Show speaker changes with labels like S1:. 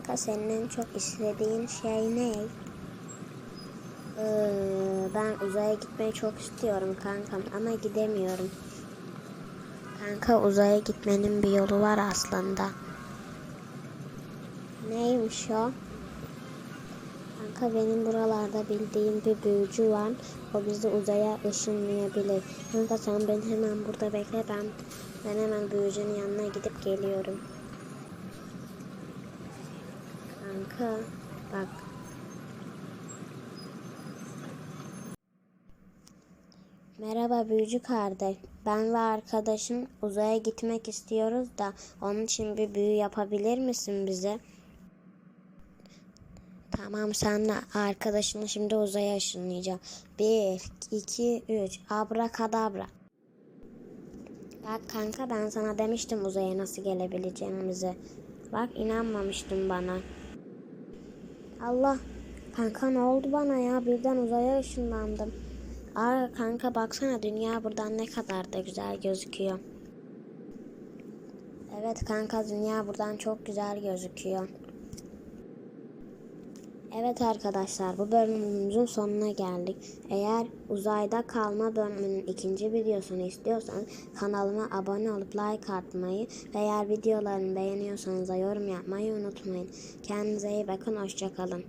S1: Kanka senin en çok istediğin şey ne? Ee, ben uzaya gitmeyi çok istiyorum kankam ama gidemiyorum. Kanka uzaya gitmenin bir yolu var aslında. Neymiş o? Kanka benim buralarda bildiğim bir büyücü var. O bizi uzaya ışınlayabilir. Kanka sen beni hemen burada bekle. Ben, ben hemen büyücünün yanına gidip geliyorum. Kanka bak. Merhaba büyücü kardeş. Ben ve arkadaşım uzaya gitmek istiyoruz da onun için bir büyü yapabilir misin bize? Tamam senle arkadaşını şimdi uzaya ışınlayacağım. Bir, iki, üç. Abrakadabra. Bak kanka ben sana demiştim uzaya nasıl gelebileceğimizi. Bak inanmamıştın bana. Allah. Kanka ne oldu bana ya? Birden uzaya ışınlandım. Aa kanka baksana dünya buradan ne kadar da güzel gözüküyor. Evet kanka dünya buradan çok güzel gözüküyor. Evet arkadaşlar bu bölümümüzün sonuna geldik. Eğer uzayda kalma bölümünün ikinci videosunu istiyorsanız kanalıma abone olup like atmayı ve eğer videolarımı beğeniyorsanız da yorum yapmayı unutmayın. Kendinize iyi bakın hoşçakalın.